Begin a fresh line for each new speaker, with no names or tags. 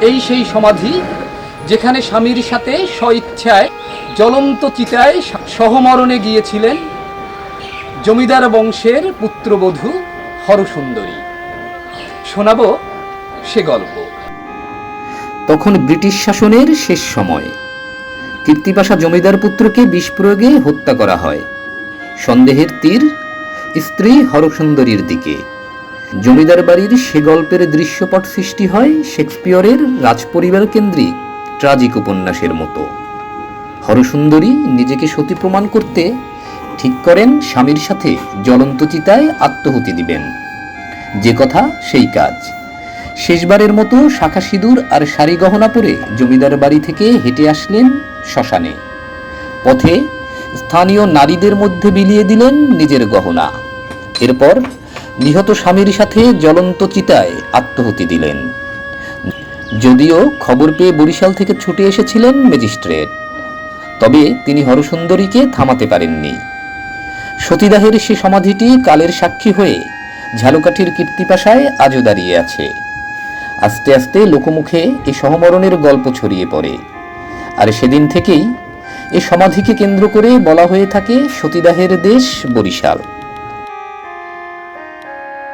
এই সেই সমাধি যেখানে স্বামীর সাথে স্বইচ্ছায় জ্বলন্ত চিতায় সহমরণে গিয়েছিলেন জমিদার বংশের পুত্রবধূ হরসুন্দরী। শোনাবো সে গল্প।
তখন ব্রিটিশ শাসনের শেষ সময়। কীর্তিপাশা জমিদার পুত্রকে বিষ হত্যা করা হয়। সন্দেহের তীর স্ত্রী হরসুন্দরীর দিকে। জমিদার বাড়ির সে গল্পের দৃশ্যপট সৃষ্টি হয় শেক্সপিয়রের রাজপরিবার কেন্দ্রিক ট্রাজিক উপন্যাসের মতো। হরসুন্দরী নিজেকে সতী প্রমাণ করতে ঠিক করেন স্বামীর সাথে জ্বলন্ত চিতায় আত্মহতি দিবেন। যে কথা সেই কাজ। শেষবারের মতো শাখা সিঁদুর আর শাড়ি গহনা পরে জমিদার বাড়ি থেকে হেঁটে আসলেন শ্মশানে। পথে স্থানীয় নারীদের মধ্যে বিলিয়ে দিলেন নিজের গহনা। এরপর নিহত স্বামীর সাথে জ্বলন্ত চিতায় আত্মহতি দিলেন। যদিও খবর পেয়ে বরিশাল থেকে ছুটে এসেছিলেন ম্যাজিস্ট্রেট, তবে তিনি হরসুন্দরীকে থামাতে পারেননি। সতীদাহের সে সমাধিটি কালের সাক্ষী হয়ে ঝালকাঠির কীর্তিপাশায় আজও দাঁড়িয়ে আছে। আস্তে আস্তে লোকমুখে এ সহমরণের গল্প ছড়িয়ে পড়ে। আর সেদিন থেকেই এ সমাধিকে কেন্দ্র করে বলা হয়ে থাকে সতীদাহের দেশ বরিশাল।